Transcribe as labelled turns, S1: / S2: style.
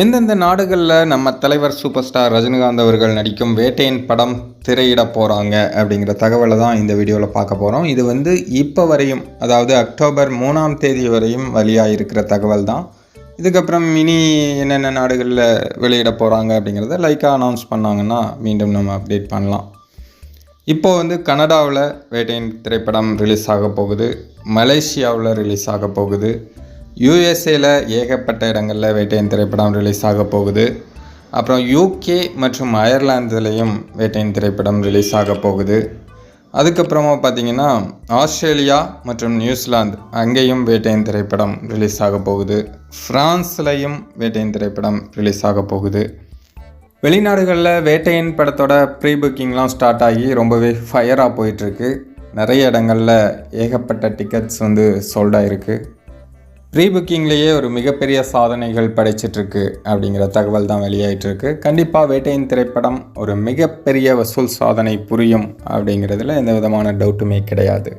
S1: எந்தெந்த நாடுகளில் நம்ம தலைவர் சூப்பர் ஸ்டார் ரஜினிகாந்த் அவர்கள் நடிக்கும் வேட்டையின் படம் திரையிட போகிறாங்க அப்படிங்கிற தகவலை தான் இந்த வீடியோவில் பார்க்க போகிறோம் இது வந்து இப்போ வரையும் அதாவது அக்டோபர் மூணாம் தேதி வரையும் வழியாக இருக்கிற தகவல் தான். இதுக்கப்புறம் இனி என்னென்ன நாடுகளில் வெளியிட போகிறாங்க அப்படிங்கிறத லைக்காக அனௌன்ஸ் பண்ணாங்கன்னா மீண்டும் நம்ம அப்டேட் பண்ணலாம். இப்போ வந்து கனடாவில் வேட்டையின் திரைப்படம் ரிலீஸ் ஆக போகுது. மலேசியாவில் ரிலீஸ் ஆக போகுது. யூஎஸ்ஏல ஏகப்பட்ட இடங்களில் வேட்டையின் திரைப்படம் ரிலீஸ் ஆக போகுது. அப்புறம் யூகே மற்றும் அயர்லாந்துலேயும் வேட்டையின் திரைப்படம் ரிலீஸ் ஆக போகுது. அதுக்கப்புறமா பார்த்தீங்கன்னா ஆஸ்திரேலியா மற்றும் நியூசிலாந்து அங்கேயும் வேட்டையின் திரைப்படம் ரிலீஸ் ஆக போகுது. ஃப்ரான்ஸ்லேயும் வேட்டையின் திரைப்படம் ரிலீஸ் ஆக போகுது. வெளிநாடுகளில் வேட்டையின் படத்தோட ப்ரீ புக்கிங்லாம் ஸ்டார்ட் ஆகி ரொம்பவே ஃபயராக போயிட்டுருக்கு நிறைய இடங்களில் ஏகப்பட்ட டிக்கெட்ஸ் வந்து சோல்டாக இருக்குது புக்கிங்லேயே ஒரு மிகப்பெரிய சாதனைகள் படைச்சிட்ருக்கு அப்படிங்கிற தகவல் தான் வெளியாயிட்டிருக்கு கண்டிப்பாக வேட்டையின் திரைப்படம் ஒரு மிகப்பெரிய வசூல் சாதனை புரியும் அப்படிங்கிறதுல எந்த விதமான டவுட்டுமே கிடையாது.